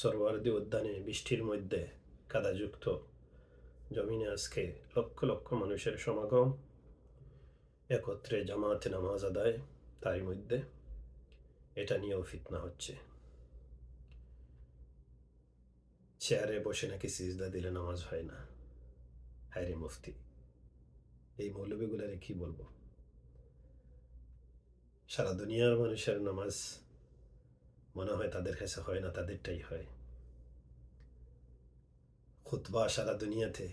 সরোয়ারদি উদ্যানে বৃষ্টির মধ্যে কাদাযুক্ত জমিনে আজকে লক্ষ লক্ষ মানুষের সমাগম। একত্রে জামাতে নামাজ আদায়, তারই মধ্যে এটা নিয়েও ফিতনা হচ্ছে। চেয়ারে বসে নাকি সিজদা দিলে নামাজ হয় না। হায়রে মুফতি, এই মৌলবীগুলারে কি বলব? সারা দুনিয়ার মানুষের নামাজ মনে হয় তাদের কাছে হয় না, তাদেরটাই হয়। খুতবা সারা দুনিয়াতে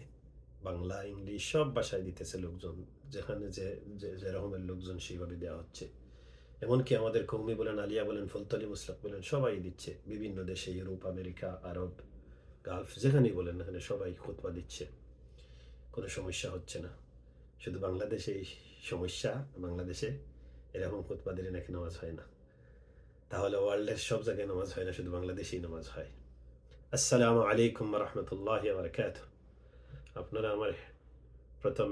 বাংলা, ইংলিশ সব ভাষায় দিতেছে লোকজন, যেখানে যে, যে- রকমের লোকজন সেইভাবে দেওয়া হচ্ছে। এমনকি আমাদের কৌমি বলেন, আলিয়া বলেন, ফুলতলি মুসলাক বলেন, সবাই দিচ্ছে। বিভিন্ন দেশে, ইউরোপ, আমেরিকা, আরব, গালফ, যেখানেই বলেন এখানে সবাই খুতবা দিচ্ছে। কোনো সমস্যা হচ্ছে না। শুধু বাংলাদেশে এই সমস্যা, বাংলাদেশে এরকম খুতবা দিলে নাকি নামাজ হয় না। তাহলে ওয়ার্ল্ডের সব জায়গায় নামাজ হয় না, শুধু বাংলাদেশেই নামাজ হয়। আসসালামু আলাইকুম রহমতুল্লাহ বারকাত আপনারা আমার প্রথম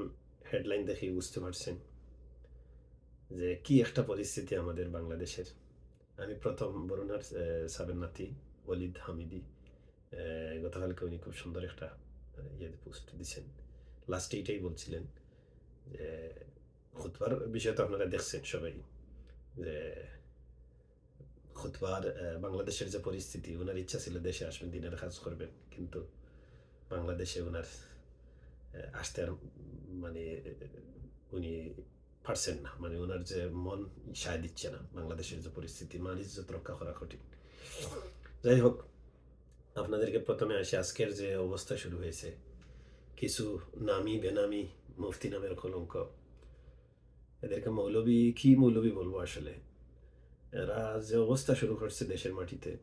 হেডলাইন দেখেই বুঝতে পারছেন যে কি একটা পরিস্থিতি আমাদের বাংলাদেশের। আমি প্রথম বরুণার সাবের নাতি ওলিদ হামিদি গতকালকে উনি খুব সুন্দর একটা ইয়ে পোস্ট দিছেন। লাস্টে এইটাই বলছিলেন যে, খুতবার বিষয় তো আপনারা দেখছেন সবাই যে খুতবার বাংলাদেশের যে পরিস্থিতি ওনার ইচ্ছা ছিল দেশে আসবেন দিনের কাজ করবেন কিন্তু বাংলাদেশে ওনার আসতে আর মানে উনি পারছেন না মানে ওনার যে মন সায় দিচ্ছে না বাংলাদেশের যে পরিস্থিতি মান ইজ্জত রক্ষা করা কঠিন যাই হোক আপনাদেরকে প্রথমে আসি আজকের যে অবস্থা শুরু হয়েছে কিছু নামি বেনামি মুফতি নামের কলঙ্ক এদেরকে মৌলবী কি মৌলবী বলব আসলে এরা যে অবস্থা শুরু করছে দেশের মাটিতে।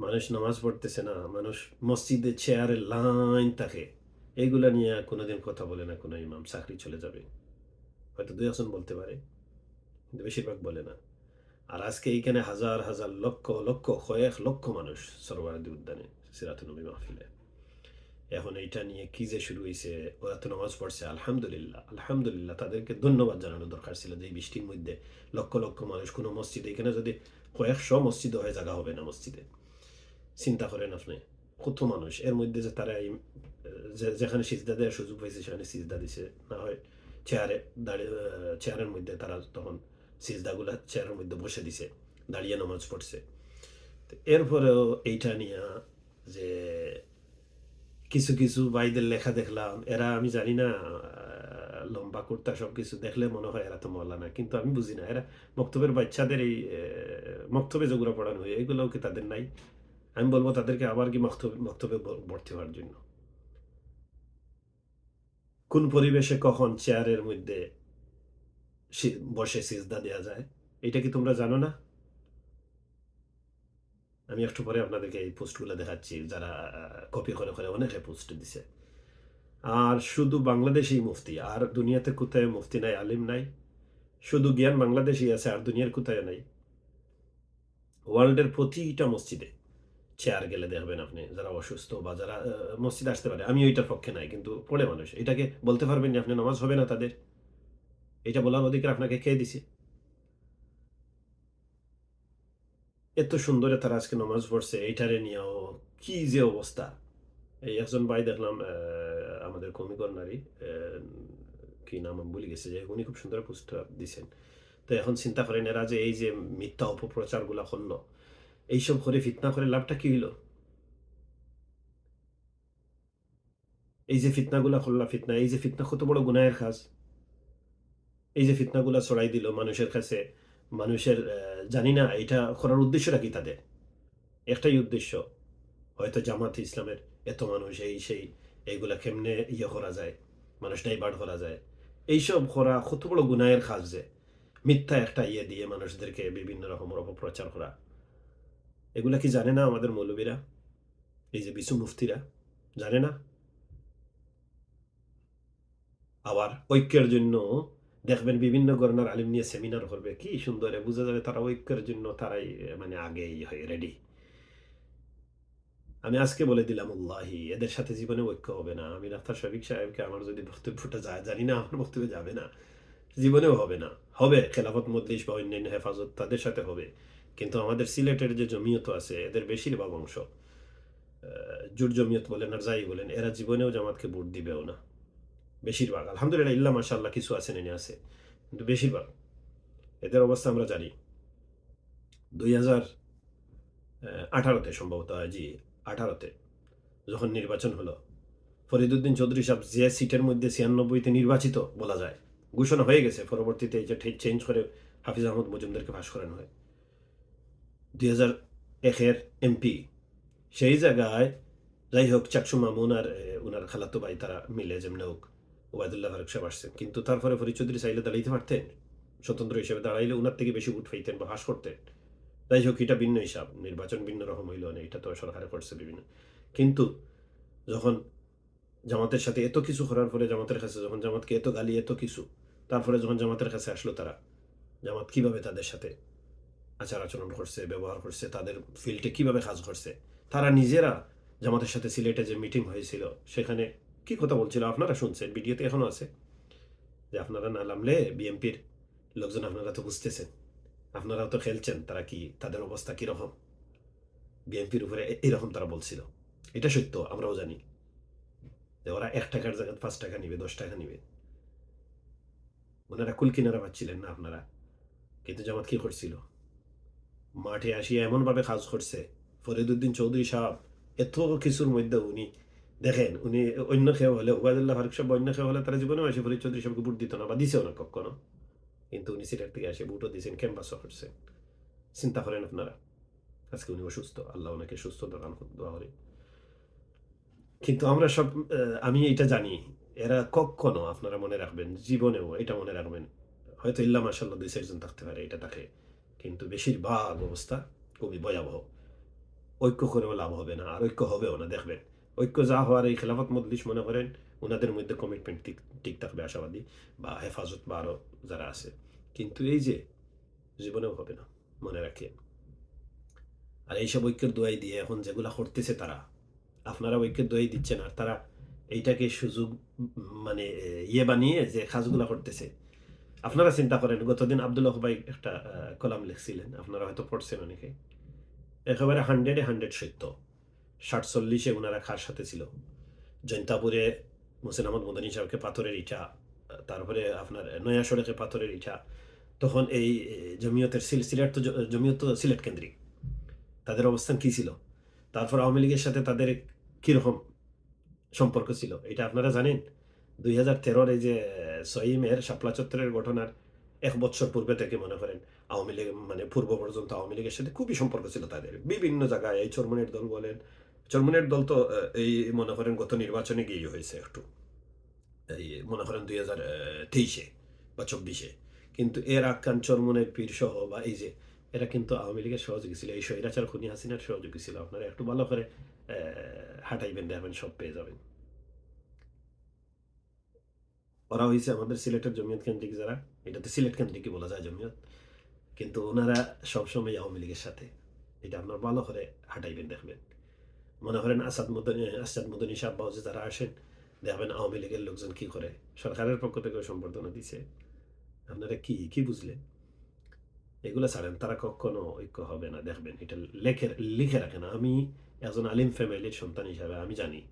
মানুষ নামাজ পড়তেছে না, মানুষ মসজিদে চেয়ারে লাইন থাকে। এগুলা নিয়ে কোনোদিন কথা বলে না, কোনো ইমাম, চাকরি চলে যাবে। হয়তো দুই একজন বলতে পারে, কিন্তু বেশিরভাগ বলে না। আর আজকে এইখানে হাজার হাজার লক্ষ লক্ষ, কয়েক লক্ষ মানুষ সরোয়ারদি উদ্যানে সিরাতুনবী মাহফিলে। এখন এইটা নিয়ে কি যে শুরু হয়েছে ওরা তো নামাজ পড়ছে আলহামদুলিল্লাহ আলহামদুলিল্লাহ তাদেরকে ধন্যবাদ জানানো দরকার ছিল যে এই বৃষ্টির মধ্যে লক্ষ লক্ষ মানুষ কোনো মসজিদে এখানে যদি কয়েকশো মসজিদ হয়ে জায়গা হবে না মসজিদে। চিন্তা করেন আপনি কত মানুষ? এর মধ্যে যে তারা এই, যেখানে সিজদা দেওয়ার সুযোগ পাইছে সেখানে সিজদা দিছে। না হয় চেয়ারে দাঁড়িয়ে চেয়ারের মধ্যে তারা তখন সিজদাগুলা চেয়ারের মধ্যে বসে দিছে দাঁড়িয়ে নামাজ পড়ছে। এরপরেও এইটা নিয়ে যে কিছু কিছু ভাইদের লেখা দেখলাম। এরা, আমি জানি না লম্বা কুর্তা সব কিছু দেখলে মনে হয় এরা তো মৌলানা, কিন্তু আমি বুঝি না। এরা মক্তবের বাচ্চাদের এই মক্তবে যেগুলো পড়ানো হয়, এগুলোও কি তাদের নাই? আমি বলব তাদেরকে আবার কি মক্তবে মক্তবে ভর্তি হওয়ার জন্য। কোন পরিবেশে কখন চেয়ারের মধ্যে বসে সিজদা দেওয়া যায়, এটা কি তোমরা জানো না? আমি একটু পরে আপনাদেরকে এই পোস্টগুলো দেখাচ্ছি, যারা কপি করে করে অনেকে পোস্ট দিছে। আর শুধু বাংলাদেশেই মুফতি, আর দুনিয়াতে কোথায় মুফতি নাই, আলিম নাই? শুধু জ্ঞান বাংলাদেশেই আছে, আর দুনিয়ার কোথায় নাই? ওয়ার্ল্ডের প্রতিটা মসজিদে চেয়ার গেলে দেখবেন আপনি, যারা অসুস্থ বা যারা মসজিদে আসতে পারে। আমি ওইটার পক্ষে নাই, কিন্তু পড়ে মানুষ। এটাকে বলতে পারবেন যে আপনি নামাজ হবে না তাদের। এটা বলার অধিকার আপনাকে খেয়ে দিছে? এত সুন্দরে তারা আজকে নামাজ পড়ছে, এইটারে নিয়েও কি যে অবস্থা। এই একজন ভাই দেখলাম আমাদের কমিকর নারী কি নাম আমি ভুলে গেছে যে উনি খুব সুন্দর পোস্ট দিছেন। তো এখন চিন্তা করেন এরা যে এই যে মিথ্যা অপপ্রচারগুলা করল, এইসব করে ফিতনা করে লাভটা কি হইল? এই যে ফিতনাগুলা করলা ফিতনা, এই যে ফিতনা কত বড় গুনায়ের কাজ। এই যে ফিতনাগুলা ছড়াই দিল মানুষের কাছে মানুষের জানি না, এটা করার উদ্দেশ্যটা কি তাদের? একটাই উদ্দেশ্য, হয়তো জামাত ইসলামের এত মানুষ এই সেই এইগুলা কেমনে ইয়ে করা যায় মানুষ ডাইভার্ট করা যায়। এইসব করা কত বড় গুনায়ের কাজ যে, মিথ্যা একটা ইয়ে দিয়ে মানুষদেরকে বিভিন্ন রকমের অপপ্রচার করা। এগুলা কি জানে না আমাদের মৌলবীরা? এই যে বিশু মুফতিরা, জানে না? আবার ঐক্যের জন্য দেখবেন বিভিন্ন গণনার আলিম নিয়ে সেমিনার করবে। কি সুন্দর, বোঝা যাবে তারা ঐক্যের জন্য তারাই মানে আগেই হয় রেডি আমি আজকে বলে দিলাম উল্লাহি এদের সাথে জীবনে ঐক্য হবে না। আমি ডাক্তার শফিক সাহেবকে আমার যদি বক্তব্যটা যায়, জানি না আমার বক্তব্য যাবে না। জীবনেও হবে না। হবে, খেলাফত মজলিস বা অন্যান্য হেফাজত তাদের সাথে হবে। কিন্তু আমাদের সিলেটের যে জমিয়ত আছে, এদের বেশিরভাগ অংশ জোট জমিয়ত বলেন আর যাই বলেন, এরা জীবনেও জামাতকে ভোট দিবেও না। বেশিরভাগ। আলহামদুলিল্লাহ ইল্লা মাশাল্লাহ কিছু আছে নেনে আছে। কিন্তু বেশিরভাগ এদের অবস্থা আমরা জানি। দুই হাজার আঠারোতে সম্ভবত জি আঠারোতে যখন নির্বাচন হলো ফরিদুদ্দিন চৌধুরী সাহেব যে সিটের মধ্যে ছিয়ানব্বইতে নির্বাচিত বলা যায় ঘোষণা হয়ে গেছে পরবর্তীতে এই যে চেঞ্জ করে হাফিজ আহমদ মজুমদারকে ফাঁস করানো হয়। দুই হাজার একের এমপি সেই জায়গায় যাই হোক চাকসু মামুন আর এ, উনার খালাতো ভাই তারা মিলে যেমন হোক ওবায়দুল্লাহ ফারুক সাহেব আসছেন। কিন্তু তারপরে ফরিদ চৌধুরী চাইলে দাঁড়াইতে পারতেন, স্বতন্ত্র হিসেবে দাঁড়াইলে উনার থেকে বেশি ভোট পাইতেন বা হাস করতেন। যাই হোক, এটা ভিন্ন হিসাব, নির্বাচন ভিন্ন রকম হইল না, এটা তো সরকারে করছে বিভিন্ন। কিন্তু যখন জামাতের সাথে এত কিছু করার পরে জামাতের কাছে, যখন জামাতকে এত গালি, এত কিছু, তারপরে যখন জামাতের কাছে আসলো তারা, জামাত কীভাবে তাদের সাথে আচার আচরণ করছে, ব্যবহার করছে, তাদের ফিল্ডে কীভাবে কাজ করছে, তারা নিজেরা জামাতের সাথে সিলেটে যে মিটিং হয়েছিল, সেখানে কি কথা বলছিল আপনারা? শুনছেন? ভিডিওতে এখনও আছে। যে আপনারা না নামলে বিএমপির লোকজন আপনারা তো বুঝতেছেন। আপনারাও তো খেলছেন, তারা কি, তাদের অবস্থা কীরকম? বিএনপির উপরে এরকম তারা বলছিল। এটা সত্য, আমরাও জানি। যে ওরা এক টাকার জায়গায় পাঁচ টাকা নিবে, দশ টাকা নিবে। ওনারা কুল কিনারা পাচ্ছিলেন না আপনারা। কিন্তু জামাত কি করছিল? মাঠে আসিয়া এমনভাবে কাজ করছে। ফরিদুদ্দিন চৌধুরী সাহেব, এত কিছুর মধ্যে উনি দেখেন উনি অন্য খেয়ে হলে ওবায়দুল্লাহ ফারুক সাহেব অন্য খেয়ে হলে তারা জীবনেও আসে ফরিদ চৌধুরী সাহেবকে ভোট দিত না বা দিছেও না কখনো। কিন্তু উনি সিলেট থেকে এসে ভোটও দিয়েছেন ক্যাম্পাসও করছেন। চিন্তা করেন আপনারা আজকে উনি অসুস্থ আল্লাহ ওনাকে সুস্থ দান করুন, দোয়া করি। কিন্তু আমরা সব আমি এটা জানি এরা কখনো আপনারা মনে রাখবেন জীবনেও এটা মনে রাখবেন হয়তো ইল্লা মাসাল্লাহ দুই চারজন থাকতে পারে এটা থাকে। কিন্তু বেশিরভাগ অবস্থা খুবই ভয়াবহ। ঐক্য করেও লাভ হবে না আর ঐক্য হবেও না দেখবেন। ঐক্য যা হওয়ার এই খেলাফত মজলিস মনে করেন ওনাদের মধ্যে কমিটমেন্ট ঠিক ঠিক থাকবে আশাবাদী বা হেফাজত বা আরও যারা আছে। কিন্তু এই যে, জীবনেও হবে না, মনে রাখেন আর এইসব ঐক্যের দোয়াই দিয়ে এখন যেগুলা করতেছে তারা, আপনারা ঐক্যের দোয়াই দিচ্ছেন আর তারা এইটাকে সুযোগ মানে ইয়ে বানিয়ে যে কাজগুলা করতেছে। আপনারা চিন্তা করেন, গতদিন আব্দুল্লাহ ভাই একটা কলাম লিখছিলেন, আপনারা হয়তো পড়ছেন অনেকে। একেবারে হান্ড্রেডে হান্ড্রেড সত্য। ষাট চল্লিশে ওনারা খার সাথে ছিল। জৈন্তাপুরে মোসেন আহমদ মদনী সাহেবকে পাথরের ইটা, তারপরে আপনার নয়া সড়কে পাথরের ইটা, তখন এই জমিয়তের সিল সিলেট তো জমিয়ত তো সিলেট কেন্দ্রিক। তাদের অবস্থান কি ছিল? তারপর আওয়ামী লীগের সাথে তাদের কীরকম সম্পর্ক ছিল? এটা আপনারা জানেন? দুই হাজার তেরোর এই যে সহিমের শাপলা চত্বরের ঘটনার এক বছর পূর্বে থেকে মনে করেন, আওয়ামী লীগ মানে পূর্ব পর্যন্ত আওয়ামী লীগের সাথে খুবই সম্পর্ক ছিল তাদের। বিভিন্ন জায়গায় এই চরমনের দল বলেন চরমনের দল তো এই মনে করেন গত নির্বাচনে গিয়ে হয়েছে একটু। এই মনে করেন দুই হাজার তেইশে বা চব্বিশে। কিন্তু এর আকান চরমনের পীর সহ বা এই যে, এরা কিন্তু আওয়ামী লীগের সহযোগী ছিল। এই স্বৈরাচার খুনি হাসিনার সহযোগী ছিল। আপনারা একটু ভালো করে হাঁটাইবেন, দেখবেন সব পেয়ে যাবেন। ওরা হয়েছে আমাদের সিলেটের জমিয়ত কেন্দ্রিক যারা। এটা তো সিলেট কেন্দ্রিকই বলা যায় জমিয়ত। কিন্তু ওনারা সবসময় আওয়ামী লীগের সাথে। এটা আপনার ভালো করে হাঁটাইবেন, দেখবেন। মনে করেন আসাদ মদনী আসাদ মদনী সাহেব বাউজে যারা আসেন দেখবেন আওয়ামী লীগের লোকজন কি করে? সরকারের পক্ষ থেকে সম্বর্ধনা দিছে। আপনারা কি কি বুঝলেন? এগুলো ছাড়েন, তারা কখনো ঐক্য হবে না, দেখবেন। এটা লেখে, লিখে রাখে না। আমি একজন আলিম ফ্যামিলির সন্তান হিসাবে আমি জানি,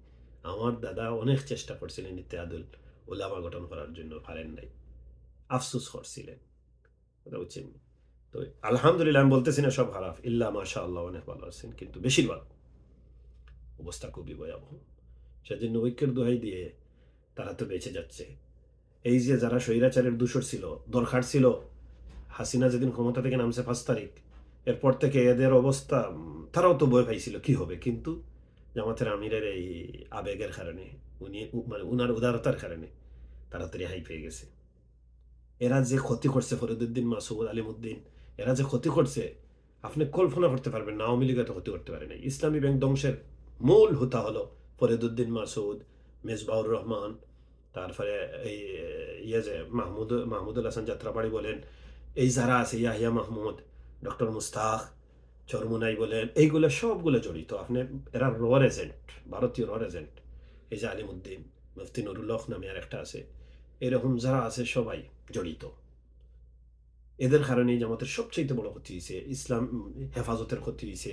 আমার দাদা অনেক চেষ্টা করছিলেন ইত্যাদুল ওলামা গঠন করার জন্য, পারেন নাই। আফসুস করছিলেন। কথা বুঝছেন? তো আলহামদুলিল্লাহ, আমি বলতেছি না সব খারাপ। ইল্লা মাশা আল্লাহ অনেক ভালো আছেন। কিন্তু বেশিরভাগ অবস্থা খুবই ভয়াবহ। সেজন্য ঐক্যের দোহাই দিয়ে তারা তো বেঁচে যাচ্ছে। এই যে যারা স্বৈরাচারের দূষর ছিল, দরকার ছিল, হাসিনা যেদিন ক্ষমতা থেকে নামছে পাঁচ তারিখ, এরপর থেকে এদের অবস্থা তারাও তো বয়ে পাইছিল কি হবে। কিন্তু জামাতের আমিরের এই আবেগের কারণে, উনি মানে উনার উদারতার কারণে তাড়াতাড়ি হাই পেয়ে গেছে। এরা যে ক্ষতি করছে ফরিদুদ্দিন, মাসুদ আলিমুদ্দিন, এরা যে ক্ষতি করছে, আপনি কল্পনা করতে পারবেন না, আওয়ামী লীগ এত ক্ষতি করতে পারে ইসলামী ব্যাংক ধ্বংসের মূল হোতা হলো ফরিদুদ্দিন মাসুদ মেজবাউর রহমান, তারপরে এই ইয়ে যে মাহমুদ, মাহমুদুল হাসান যাত্রাবাড়ি বলেন, এই যারা আছে, ইয়াহিয়া মাহমুদ, ডক্টর মুস্তাক, চরমুনাই বলেন, এইগুলো সবগুলো জড়িত। আপনি, এরা রর এজেন্ট ভারতীয় রর এজেন্ট এই যে আলিমুদ্দিন, মুফতি নুরুল্লাহ নামে আর একটা আছে। এরকম যারা আছে, সবাই জড়িত। এদের কারণে জামাতের সবচেয়ে বড় ক্ষতি হয়েছে ইসলাম হেফাজতের ক্ষতি হয়েছে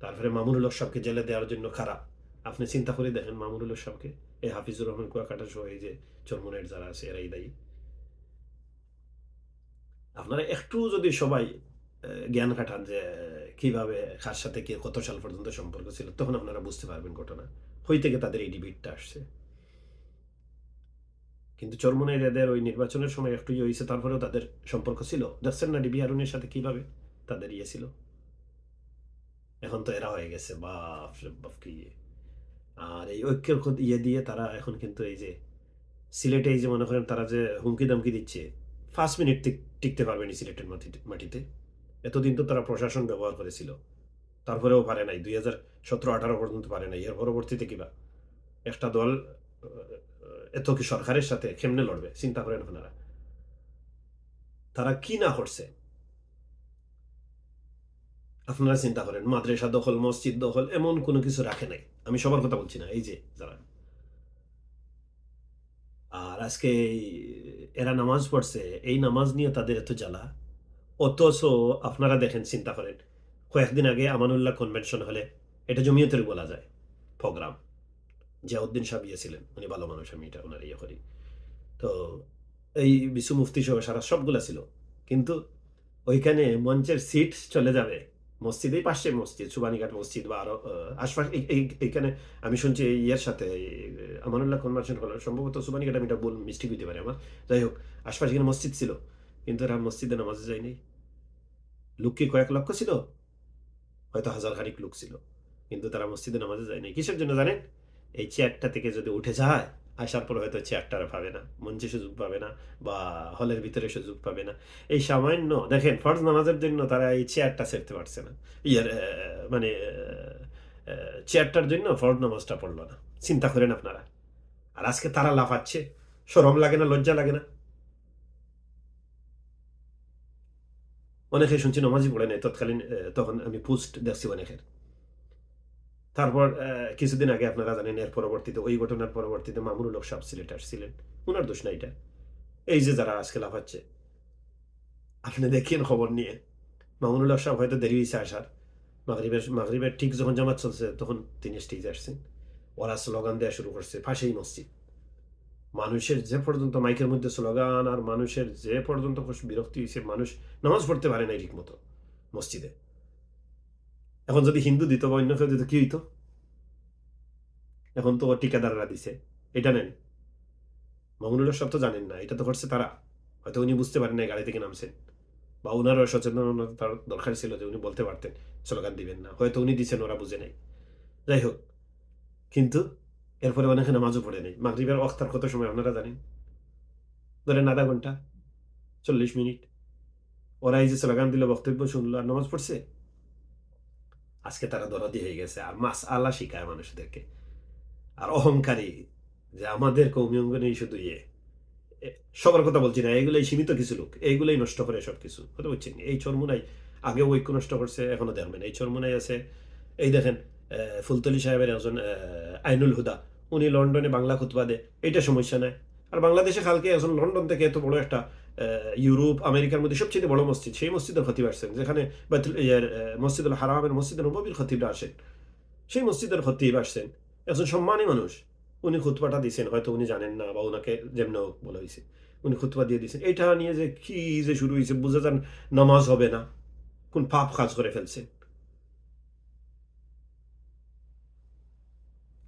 তারপরে মামুনুল হক সাহেবকে জেলে দেওয়ার জন্য খারাপ। আপনি চিন্তা করে দেখেন মামুনুল হক সাহেবকে। এই হাফিজুর রহমান কুয়াকাটা সহ এই যে চরমনের যারা আছে, এরাই দায়ী। আপনারা একটু যদি সবাই জ্ঞান কাটান যে কীভাবে, কার সাথে কে কত সাল পর্যন্ত সম্পর্ক ছিল, তখন আপনারা বুঝতে পারবেন ঘটনা। হই থেকে তাদের এই ডিবিটটা আসছে। কিন্তু চরমনের এদের ওই নির্বাচনের সময় একটু ইয়ে হয়েছে তারপরেও তাদের সম্পর্ক ছিল। দেখছেন না ডিবি হারুনের সাথে কীভাবে তাদের ইয়ে ছিল? এখন তো এরা হয়ে গেছে বাপ বাপ কি আর এই ঐক্যের খোদ- ইয়ে দিয়ে তারা এখন কিন্তু এই যে সিলেটে এই যে মনে করেন তারা যে হুমকি দামকি দিচ্ছে পাঁচ মিনিট টিক- টিকতে পারবেনি সিলেটের মাটিতে। এতদিন তো তারা প্রশাসন ব্যবহার করেছিল। তারপরেও পারে নাই, দুই হাজার সতেরো আঠারো পর্যন্ত পারে নাই। এর পরবর্তীতে কিবা একটা দল এত কি সরকারের সাথে কেমনে লড়বে? চিন্তা করেন আপনারা। তারা কি না করছে? আপনারা চিন্তা করেন, মাদ্রাসা দখল, মসজিদ দখল, এমন কোনো কিছু রাখে নাই। আমি সবার কথা বলছি না, এই যে যারা আর আজকে এরা নামাজ পড়ছে, এই নামাজ নিয়ে তাদের এত জ্বালা। অথচ আপনারা দেখেন, চিন্তা করেন, কয়েকদিন আগে আমানুল্লাহ কনভেনশন হলে এটা জমিয়তের বলা যায়, প্রোগ্রাম। জিয়াউদ্দিন সাহেব ইয়েছিলেন উনি ভালো মানুষ, আমি এটা ওনার ইয়ে করি। তো এই বিশ্ব মুফতি সহ সারা সবগুলা ছিল। কিন্তু ওইখানে মঞ্চের সিট চলে যাবে। মসজিদেই পাশে মসজিদ, সুবানীঘাট মসজিদ বা আরও এই- এইখানে আমি শুনছি ইয়ের সাথে আমানুল্লাহ কনভার্সন হলো। সম্ভবত সুবানীঘাট আমি এটা বল মিস্টেক হইতে পারে আমার। যাই হোক, আশপাশে এখানে মসজিদ ছিল, কিন্তু এরা মসজিদে নামাজে যায়নি লোক কি কয়েক লক্ষ ছিল? হয়তো হাজার খানিক লোক ছিল, কিন্তু তারা মসজিদে নামাজে যায়নি। কিসের জন্য জানেন? এই চেয়ারটা থেকে যদি উঠে যায় আসার পর হয়তো চেয়ারটা পাবে না, মঞ্চে সুযোগ পাবে না বা হলের ভিতরে সুযোগ পাবে না। এই সামান্য, দেখেন ফরজ নামাজের জন্য তারা এই চেয়ারটা ছেড়তে পারছে না। ইয়ার মানে চেয়ারটার জন্য ফরজ নামাজটা পড়ল না। চিন্তা করেন আপনারা। আর আজকে তারা লাফাচ্ছে, সরম লাগে না, লজ্জা লাগে না। অনেকে শুনছি নমাজই পড়ে নাই, তৎকালীন তখন আমি পোস্ট দেখছি অনেকের। তারপর কিছুদিন আগে আপনারা জানেন এর পরবর্তীতে, ওই ঘটনার পরবর্তীতে মামুনুল হক সিলেট আসছিলেন ওনার দোষ না এটা। এই যে যারা আজকে লাফাচ্ছে, আপনি দেখেন খবর নিয়ে। মামুনুল সাহেব হয়তো দেরি হয়েছে আসার। মাগরিবের মাগরিবের ঠিক যখন জামাত চলছে, তখন তিনি স্টেজে আসছেন। ওরা স্লোগান দেওয়া শুরু করছে ফাঁসেই মসজিদ। মানুষের যে পর্যন্ত মাইকের মধ্যে স্লোগান আর মানুষের যে পর্যন্ত বিরক্তি হয়েছে মানুষ নামাজ পড়তে পারে না ঠিক মতো মসজিদে। এখন যদি হিন্দু দিত বা অন্য কেউ দিত, কি হইতো? এখন তো ঠিকাদাররা দিছে। এটা নেন। মামুনুল সব তো জানেন না, এটা তো করছে তারা। হয়তো উনি বুঝতে পারেন না গাড়ি থেকে নামছেন। বা ওনারও সচেতনতার দরকার ছিল যে উনি বলতে পারতেন, স্লোগান দিবেন না। হয়তো উনি দিচ্ছেন ওরা বুঝে নাই। যাই হোক, কিন্তু এরপরে অনেকে নামাজও পড়ে নেই। মাগরিবের অক্তার কত সময়, আপনারা জানেন? ধরেন আধা ঘণ্টা, চল্লিশ মিনিট। ওরা এই যে স্লোগান দিল, বক্তব্য শুনলো, আর নামাজ পড়ছে? আজকে তারা দরদি হয়ে গেছে। আর মাস আল্লাহ শিখায় মানুষদেরকে। আর অহংকারী, যে আমাদের কৌমি অঙ্গনেই শুধু ইয়ে। সবার কথা বলছি না, এগুলোই সীমিত কিছু লোক। এইগুলোই নষ্ট করে সব কিছু কথা বলছেন এই চরমুনাই আগে ঐক্য নষ্ট করছে, এখনও দেখবেন এই চরমুনাই আছে, এই দেখেন ফুলতলি সাহেবের একজন আইনুল হুদা। উনি লন্ডনে বাংলা খুতবা দেয়। এইটা সমস্যা নাই। আর বাংলাদেশে কালকে এখন লন্ডন থেকে এত বড় একটা ইউরোপ, আমেরিকার মধ্যে সবচেয়ে বড় মসজিদ, সেই মসজিদের খতিব আসছেন, যেখানে মসজিদুল হারামের মসজিদের নবীর খতিবরা আসেন। সেই মসজিদের খতিব আসছেন, একজন সম্মানী মানুষ। উনি খুতবাটা দিয়েছেন হয়তো উনি জানেন না বা ওনাকে যেমন বলা হয়েছে উনি খুতবা দিয়ে দিয়েছেন এটা নিয়ে যে কি যে শুরু হয়েছে বুঝে যান, নামাজ হবে না। কোন পাপ কাজ করে ফেলছে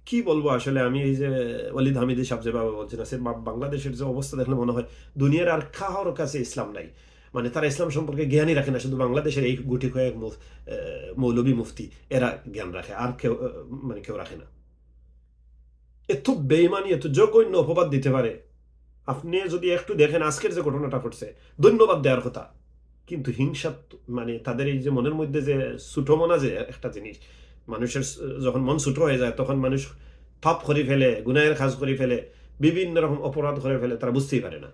কি বলব আসলে? আমি এই যে ওয়ালিদ হামিদি সাহেব যেভাবে বলছেন বা- বাংলাদেশের যে অবস্থা দেখলে মনে হয় দুনিয়ার আর কারোর কাছে ইসলাম নাই। মানে তারা ইসলাম সম্পর্কে জ্ঞানই রাখে না, শুধু বাংলাদেশের এই গুটি কয়েক মৌলবী মুফতি, এরা জ্ঞান রাখে, আর কেউ মানে কেউ রাখে না। এত বেইমানি এত জঘন্য অপবাদ দিতে পারে। আপনি যদি একটু দেখেন, আজকের যে ঘটনাটা ঘটছে, ধন্যবাদ দেওয়ার কথা। কিন্তু হিংসা মানে তাদের এই যে মনের মধ্যে যে ছুটো মনা যে একটা জিনিস মানুষের যখন মন ছুটো হয়ে যায়, তখন মানুষ পাপ করে ফেলে গুনায়ের কাজ করে ফেলে, বিভিন্ন রকম অপরাধ করে ফেলে, তারা বুঝতেই পারে না।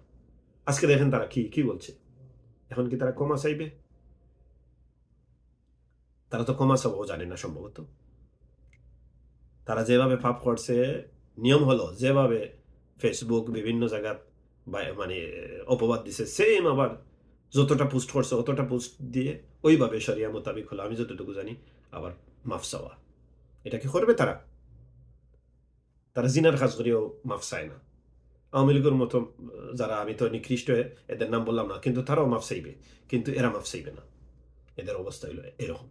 আজকে দেখেন তারা কি কি বলছে? এখন কি তারা ক্ষমা চাইবে? তারা তো ক্ষমা চাবো জানে না সম্ভবত। তারা যেভাবে পাপ করছে, নিয়ম হলো যেভাবে ফেসবুক বিভিন্ন জায়গাত বা মানে অপবাদ দিছে সেম আবার যতটা পোস্ট করছে, অতটা পোস্ট দিয়ে ওইভাবে সরিয়া মোতাবিক হলো। আমি যতটুকু জানি, আবার মাফ চাওয়া এটা কি করবে তারা তারা জিনার কাজ করেও মাফ চায় না আওয়ামী লীগের মতো যারা আমি তো নিকৃষ্ট এদের নাম বললাম না কিন্তু তারাও মাফ চাইবে কিন্তু এরা মাফ চাইবে না এদের অবস্থা হইল এরকম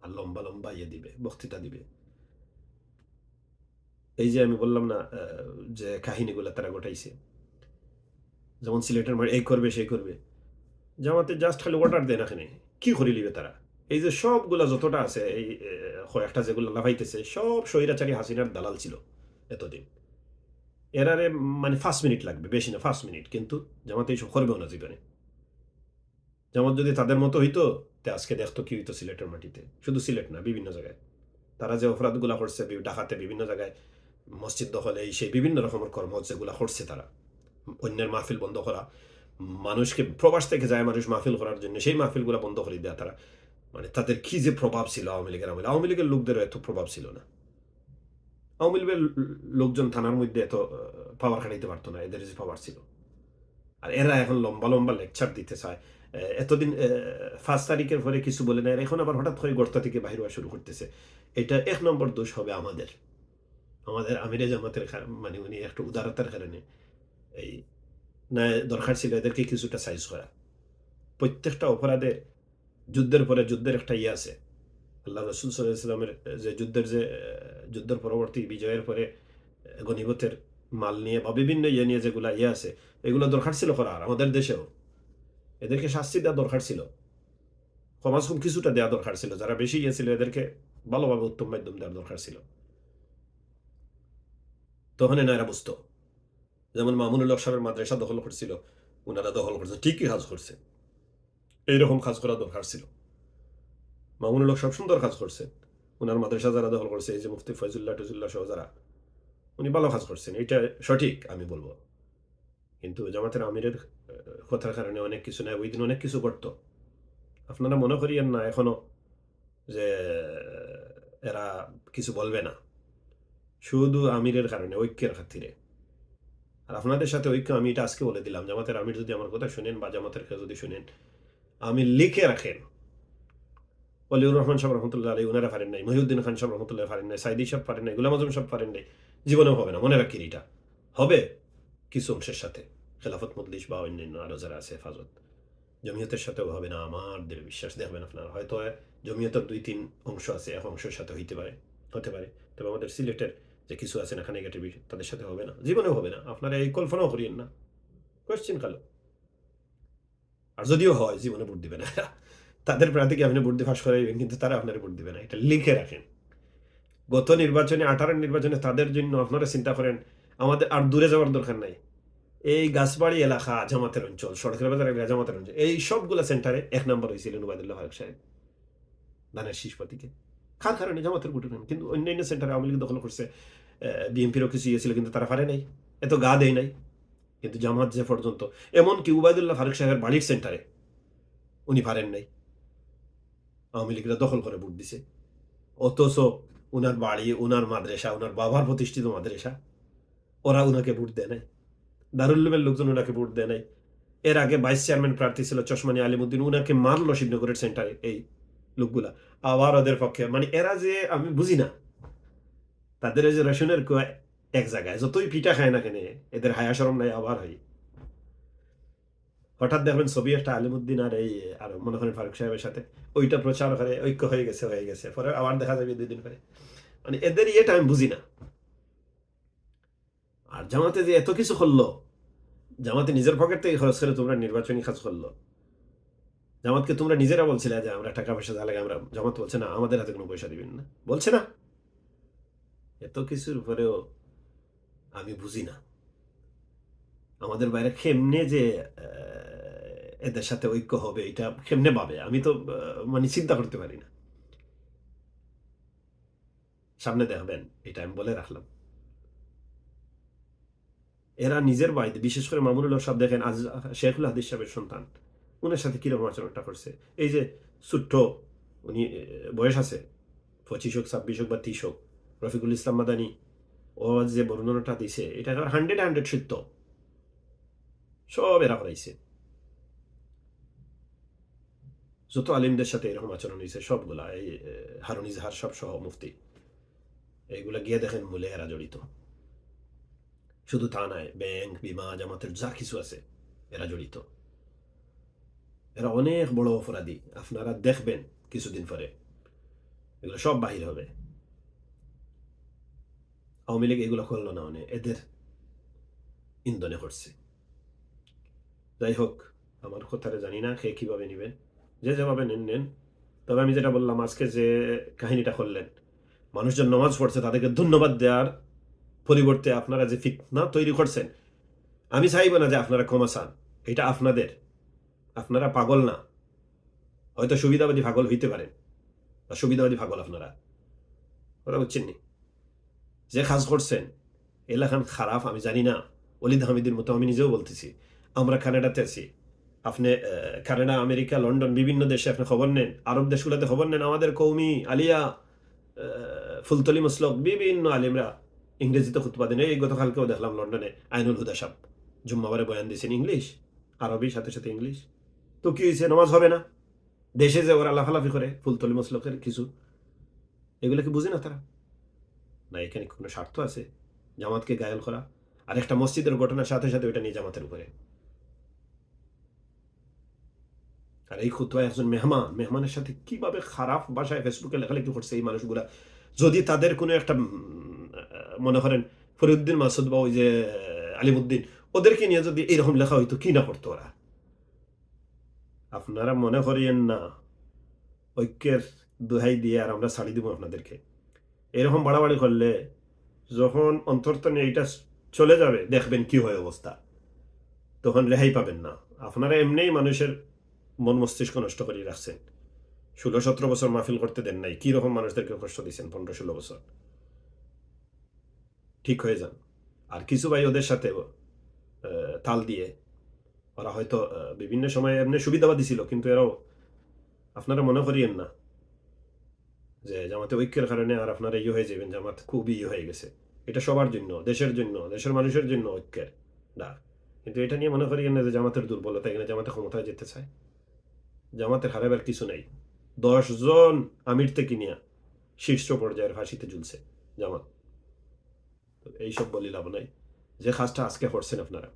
আর লম্বা লম্বা ইয়ে দিবে বক্তৃতা দিবে এই যে আমি বললাম না যে কাহিনীগুলো তারা গোটাইছে যেমন সিলেটের মাঠে এই করবে সেই করবে জামাতে জাস্ট খালি অর্ডার দেয় না কি করে নিবে তারা এই যে সবগুলা যতটা আছে, এই কয়েকটা যেগুলো লাফাইতেছে সব স্বৈরাচারী হাসিনার দালাল ছিল এতদিন। এরারে মানে ফার্স্ট মিনিট লাগবে, বেশি না ফার্স্ট মিনিট কিন্তু জামাতে এইসব করবেও না জীবনে। জামাত যদি তাদের মতো হইতো, তে আজকে দেখতো কি হইতো সিলেটের মাটিতে। শুধু সিলেট না, বিভিন্ন জায়গায়। তারা যে অপরাধগুলা করছে ঢাকাতে বিভিন্ন জায়গায়, মসজিদ দখলে, এই সেই বিভিন্ন রকমের কর্ম যেগুলা করছে তারা। অন্যের মাহফিল বন্ধ করা, মানুষকে প্রবাস থেকে যায় মানুষ মাহফিল করার জন্য, সেই মাহফিলগুলো বন্ধ করে দেওয়া তারা। মানে তাদের কি যে প্রভাব ছিল আওয়ামী লীগের আমলে? আওয়ামী লীগের লোকদেরও এত প্রভাব ছিল না। আওয়ামী লীগের লোকজন থানার মধ্যে এত পাওয়ার খাটাইতে পারতো না, এদের যে পাওয়ার ছিল। আর এরা এখন লম্বা লম্বা লেকচার দিতে চায়। এতদিন ফার্স্ট তারিখের পরে কিছু বলে না এখন আবার হঠাৎ করে গর্ত থেকে বাহির হওয়া শুরু করতেছে। এটা এক নম্বর দোষ হবে আমাদের। আমাদের আমিরে জামাতের মানে উনি একটু উদারতার কারণে এই না দরকার ছিল এদেরকে কিছুটা সাইজ করা। প্রত্যেকটা অপরাধে যুদ্ধের পরে যুদ্ধের একটা ইয়ে আছে। আল্লাহ রসুল সাল্লামের যে যুদ্ধের যে যুদ্ধের পরবর্তী বিজয়ের পরে গনিমতের মাল নিয়ে বা বিভিন্ন ইয়ে নিয়ে যেগুলা ইয়ে আছে, এগুলো দরকার ছিল করার আমাদের দেশেও। এদেরকে শাস্তি দেওয়া দরকার ছিল। সমাজ হুম কিছুটা দেওয়া দরকার ছিল। যারা বেশি ইয়ে ছিল, এদেরকে ভালোভাবে উত্তম মাধ্যম দেওয়ার দরকার ছিল। তখন এরা বুঝতো। যেমন মামুনুল হক সাহেবের মাদ্রাসা দখল করছিল ওনারা দখল করছে। ঠিকই কাজ করছে। এইরকম কাজ করা দরকার ছিল। মামুনুল হক সব সুন্দর কাজ করছে ওনার মাদ্রাসা যারা দখল করছে, এই যে মুফতি ফয়জুল্লাহ টজুল্লাহ সহ যারা, উনি ভালো কাজ করছেন, এটা সঠিক আমি বলব। কিন্তু জামাতের আমিরের কথার কারণে অনেক কিছু না, ওই দিন অনেক কিছু করতো। আপনারা মনে করিয়েন না এখনও যে এরা কিছু বলবে না। শুধু আমিরের কারণে, ঐক্যের খাতিরে। আর আপনাদের সাথে ঐক্য, আমি এটা আজকে বলে দিলাম। জামাতের আমির যদি আমার কথা শুনেন বা জামাতের যদি শুনেন আমি লিখে রাখেন। অলিউর রহমান সাহেব রহমতুল্লাহ আলী উনারা পারেন নাই, মহিউদ্দিন খান সাহেব রহমতুল্লাহ পারেন নাই, সাইদি সাহেব পারেন নাই, গুলাম আজম সাহেব পারেন নাই, জীবনেও হবে না, মনে রাখি এটা। হবে কিছু অংশের সাথে, খেলাফত, মজলিস বা অন্যান্য আরও যারা আছে হেফাজত। জমিয়তের সাথেও হবে না, আমার দৃঢ় বিশ্বাস দেখবেন আপনারা। হয়তো জমিয়তের দুই তিন অংশ আছে, এক অংশের সাথে হইতে পারে, হতে পারে। তবে আমাদের সিলেটের যে কিছু আছে না নেগেটিভ তাদের সাথে হবে না, জীবনেও হবে না। আপনারা এই কল্পনাও করিয়েন না। কোয়েশ্চেন কালো। আর যদিও হয় জীবনে ভোট দিবে না। তাদের প্রার্থীকে আপনি ভোট দিয়ে ফাঁস করাইবেন কিন্তু তারা আপনার ভোট দিবে না। এটা লিখে রাখেন। গত নির্বাচনে আঠারোর নির্বাচনে তাদের জন্য আপনারা চিন্তা করেন, আমাদের আর দূরে যাওয়ার দরকার নাই। এই গাছবাড়ি এলাকা, জামাতের অঞ্চল, সড়কের বাজার এলাকা, জামাতের অঞ্চল, এই সবগুলা সেন্টারে এক নম্বর হয়েছিলেন উবায়দুল্লাহ ফারুক সাহেব। ধানের শীষপতিকে খার কারণে? জামাতের ভোট নেন কিন্তু অন্যান্য সেন্টারে আওয়ামী লীগ দখল করছে বিএনপিরও কিছু ইয়ে ছিল, কিন্তু তারা পারে নাই। এত গা দেয় নাই। কিন্তু জামাত যে পর্যন্ত, এমনকি উবায়দুল্লাহ ফারুক সাহেবের বাড়ির সেন্টারে, উনি পারেন নাই। আওয়ামী লীগরা দখল করে ভোট দিছে। অথচ উনার বাড়ি, উনার মাদ্রাসা, উনার বাবার প্রতিষ্ঠিত মাদ্রাসা, ওরা উনাকে ভোট দেয় নাই। দারুল্লুমের লোকজন ওনাকে ভোট দেয় নাই। এর আগে ভাইস চেয়ারম্যান প্রার্থী ছিল চশমানি আলিমুদ্দিন, উনাকে মারলো শিবনগরের সেন্টারে এই লোকগুলা। আবার ওদের পক্ষে মানে এরা যে, আমি বুঝি না। তাদের যে রেশনের এক জায়গায়। যতই পিঠা খায় না কেন, এদের হায়া সরম নাই, আবার হয়। হঠাৎ দেখবেন ছবি একটা আলিমুদ্দিন আর এই, আর মনে করেন ফারুক সাহেবের সাথে। ওইটা প্রচার করে, ঐক্য হয়ে গেছে হয়ে গেছে। পরে আবার দেখা যাবে দুই দিন পরে। মানে এদের ইয়েটা আমি বুঝি না। আর জামাতে যে এত কিছু করল, জামাতে নিজের পকেট থেকে খরচ করে তোমরা নির্বাচনী কাজ করল। জামাতকে তোমরা নিজেরা বলছিলে যে আমরা টাকা পয়সা যা লাগে আমরা, জামাত বলছে না, আমাদের হাতে কোনো পয়সা দিবেন না। বলছে না। এত কিছুর উপরেও আমি বুঝি না। আমাদের বাইরে কেমনে যে এদের সাথে ঐক্য হবে, এটা কেমনে পাবে আমি তো মানে চিন্তা করতে পারি না। সামনে দেখবেন, এটা আমি বলে রাখলাম। এরা নিজের বাড়িতে বিশেষ করে মামুনুল সাহেব দেখেন, আজ শেখুল হাদিস সাহেবের সন্তান, উনার সাথে কীরকম আচরণটা করছে? এই যে ছোট্ট, উনি বয়স আছে, পঁচিশ হোক, ছাব্বিশ হোক বা ত্রিশ হোক, রফিকুল ইসলাম মাদানি ও যে বর্ণনাটা দিছে, এটা হান্ড্রেড হান্ড্রেড সত্য। সব এরা করাইছে। যত আলিমদের সাথে এরকম আচরণ হয়েছে সবগুলা, এই হারুন ইজহার সব সহ মুফতি। এইগুলা গিয়ে দেখেন মূলে এরা জড়িত। শুধু তা নয় ব্যাংক, বিমা, জামাতের যা কিছু আছে, এরা জড়িত। এরা অনেক বড় অপরাধী। আপনারা দেখবেন কিছুদিন পরে। এগুলো সব বাহির হবে। আওয়ামী লীগ এগুলো করল না মানে এদের ইন্ধনে করছে। যাই হোক, আমার কথাটা জানি না সে কীভাবে নেবেন। যে যেভাবে নেন নেন। তবে আমি যেটা বললাম আজকে যে কাহিনীটা করলেন, মানুষজন নামাজ পড়ছে, তাদেরকে ধন্যবাদ দেওয়ার পরিবর্তে আপনারা যে ফিতনা তৈরি করছেন, আমি চাইব না যে আপনারা ক্ষমা চান, এটা আপনাদের। আপনারা পাগল না। হয়তো সুবিধাবাদী পাগল হইতে পারেন, বা সুবিধাবাদী পাগল আপনারা। কথা বুঝছেন নি? যে কাজ করছেন এলাকান খারাপ আমি জানি না। অলিদ হামিদের মতো আমি নিজেও বলতেছি, আমরা কানাডাতে আছি। আপনি কানাডা, আমেরিকা, লন্ডন, বিভিন্ন দেশে আপনি খবর নেন, আরব দেশগুলোতে খবর নেন, আমাদের কৌমি, আলিয়া ফুলতলি মসলক, বিভিন্ন আলিমরা ইংরেজিতে খুতবা দেন, এই গতকালকেও দেখলাম লন্ডনে আইনুল হুদা সাহ জুম্মাবারে বয়ান দিয়েছেন ইংলিশ, আরবি, সাথে সাথে ইংলিশ। তো কি হয়েছে? নামাজ হবে না। দেশে যে ওরা লাফালাফি করে, ফুলতলি মসলকের কিছু। এগুলো কি বুঝে না তারা? না, এখানে কোনো স্বার্থ আছে? জামাতকে গায়ল করা। আর একটা মসজিদের ঘটনার সাথে সাথে ওইটা নিয়ে জামাতের উপরে। আর এই খুতবা একজন মেহমান, মেহমানের সাথে কীভাবে খারাপ ভাষায় ফেসবুকে লেখালেখি করছে এই মানুষগুলা? যদি তাদের কোনো একটা মনে করেন, ফরিউদ্দিন মাসুদ বা ওই যে আলিমুদ্দিন, ওদেরকে নিয়ে যদি এরকম লেখা হইতো, কি না করতো ওরা? আপনারা মনে করিয়েন না, ঐক্যের দোহাই দিয়ে আর আমরা ছাড়ি দিব আপনাদেরকে। এরকম বাড়াবাড়ি করলে যখন অন্তর্তনে এইটা চলে যাবে, দেখবেন কি হয় অবস্থা। তখন রেহাই পাবেন না। আপনারা এমনিই মানুষের মন মস্তিষ্ক নষ্ট করে রাখছেন। ষোলো সতেরো বছর মাহফিল করতে দেন নাই। কি রকম মানুষদেরকে কষ্ট দিচ্ছেন পনেরো ষোলো বছর? ঠিক হয়ে যান। আর কিছু ভাই ওদের সাথে তাল দিয়ে ওরা হয়তো বিভিন্ন সময় এমনি সুবিধাবাদী ছিল, কিন্তু এরাও আপনারা মনে করিয়েন না। যে জামাতে ঐক্যের কারণে আর আপনারা ইয়ে হয়ে যাবেন জামাত খুব ইয়ে হয়ে গেছে। এটা সবার জন্য, দেশের জন্য, দেশের মানুষের জন্য ঐক্যের ডাক কিন্তু এটা নিয়ে মনে করিয়েন না যে জামাতের দুর্বলতা, এখানে জামাতে ক্ষমতায় যেতে চায়। জামাতের হারাবার কিছু নেই। দশজন আমির থেকে নিয়ে শীর্ষ পর্যায়ের ফাঁসিতে ঝুলছে জামাত। এইসব বলি লাভ নাই। যে কাজটা আজকে করছেন আপনারা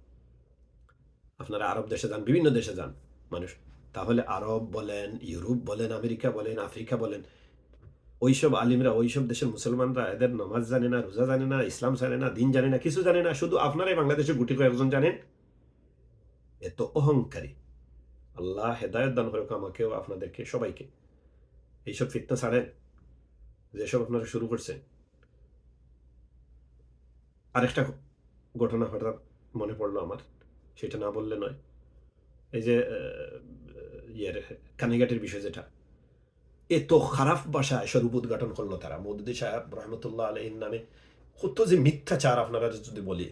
আপনারা আরব দেশে যান, বিভিন্ন দেশে যান মানুষ, তাহলে আরব বলেন, ইউরোপ বলেন, আমেরিকা বলেন, আফ্রিকা বলেন ওইসব আলিমরা, ওইসব দেশের মুসলমানরা এদের নামাজ জানে না, রোজা জানে না, ইসলাম জানে না, দিন জানে না, কিছু জানে না, শুধু আপনারাই বাংলাদেশের গুটি কয়েকজন জানেন? এত অহংকারী। আল্লাহ হেদায়ত দান করে আমাকেও, আপনাদেরকে, সবাইকে। এইসব ফিতনা ছাড়েন, যেসব আপনারা শুরু করছেন। আরেকটা ঘটনা হঠাৎ মনে পড়ল আমার, সেটা না বললে নয়। এই যে ইয়ের কানিঘাটের বিষয় যেটা। এত খারাপ ভাষায় স্বরূপ উদ্ঘাটন করল তারা। মৌদুদি সাহেব রহমতুল্লাহ আলহীর নামে। কত যে মিথ্যাচার আপনারা যদি বলি,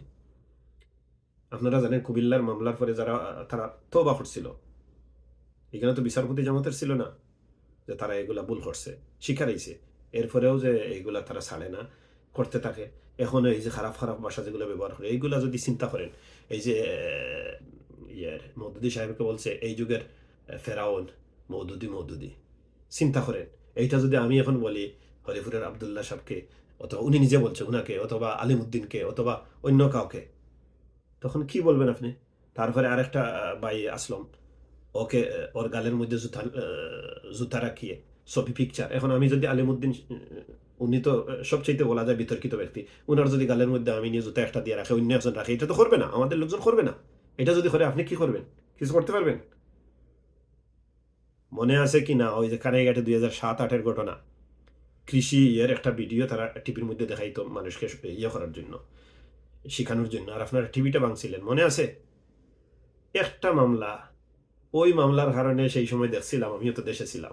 আপনারা জানেন কুমিল্লার মামলার পরে যারা, তারা তোবা করছিল। এখানে তো বিচারপতি জামাতের ছিল না, যে তারা এগুলা ভুল করছে স্বীকারাইছে এরপরেও যে এইগুলা তারা ছাড়ে না, করতে থাকে। এখন এই যে খারাপ খারাপ ভাষা যেগুলো ব্যবহার করে, এইগুলা যদি চিন্তা করেন, এই যে, ইয়ের মৌদুদি সাহেবকে বলছে, এই যুগের ফেরাউন, মৌদুদি মৌদুদি। চিন্তা করেন। এইটা যদি আমি এখন বলি হরিপুরের আবদুল্লাহ সাহেবকে, অথবা উনি নিজে বলছে উনাকে, অথবা আলিমুদ্দিনকে, অথবা অন্য কাউকে, তখন কি বলবেন আপনি? তারপরে আরেকটা ভাই আসলম। ওকে ওর গালের মধ্যে জুতা জুতা রাখিয়ে, ছবি পিকচার এখন আমি যদি আলিমুদ্দিন উনি তো সবচেয়ে বলা যায় বিতর্কিত ব্যক্তি। উনার যদি গালের মধ্যে আমি নিয়ে জুতা একটা দিয়ে রাখে, অন্য একজন রাখে, এটা তো করবে না। আমাদের লোকজন করবে না। এটা যদি করে, আপনি কি করবেন? কিছু করতে পারবেন? মনে আছে কি না ওই যে কানাইঘাটে দুই হাজার সাত আটের ঘটনা। কৃষি ইয়ের একটা ভিডিও তারা টিভির মধ্যে দেখাইতো মানুষকে ইয়ে করার জন্য, শেখানোর জন্য। আর আপনারা টিভিটা ভাঙছিলেন, মনে আছে? একটা মামলা, ওই মামলার কারণে সেই সময় দেখছিলাম, আমিও তো দেশে ছিলাম।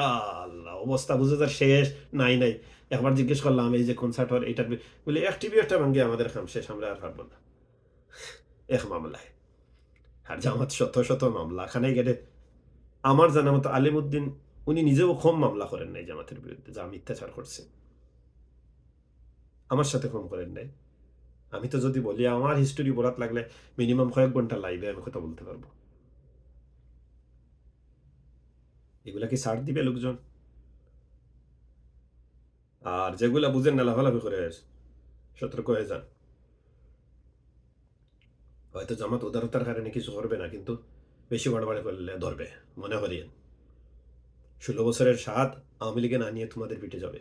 আল্লাহ, অবস্থা বুঝে যার শেষ নাই নাই। একবার জিজ্ঞেস করলাম, এই যে কনসার্ট হল, এইটার বি- বলে, এক টিভি একটা ভাঙ্গে আমাদের খাম শেষ, আমরা আর পারব না। এক মামলায়। আর জামাত শত শত মামলা খানে গেলে আমার জানা মতো আলিমুদ্দিন, উনি নিজেও কম মামলা করেন নাই জামাতের বিরুদ্ধে, যা মিথ্যাচার করছে। আমার সাথে কম করেন নাই। আমি তো যদি বলি, আমার হিস্টোরি বলাত লাগলে মিনিমাম কয়েক ঘণ্টা লাইভে আমি কথা বলতে পারব। এগুলা কি ছাড় দিবে লোকজন? আর যেগুলা বুঝেন না, লাফালাফি করে সতর্ক হয়ে যান। হয়তো জামাত উদারতার কারণে কিছু করবে না, কিন্তু বেশি বাড়াবাড়ি করলে ধরবে। মনে করিয়েন ষোলো বছরের সাত আওয়ামী লীগে না নিয়ে তোমাদের পিঠে যাবে।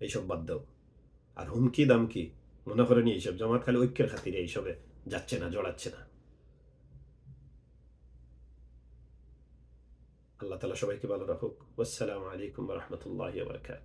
এইসব বাদ দাও। আর হুমকি দামকি, মনে করেনি এইসব জামাত খালি ঐক্যের খাতিরে এইসবে যাচ্ছে না, জড়াচ্ছে না। আল্লাহ তালা সবাইকে ভালো রাখুক। আসসালামু আলাইকুম রহমতুল্লাহ বারকাত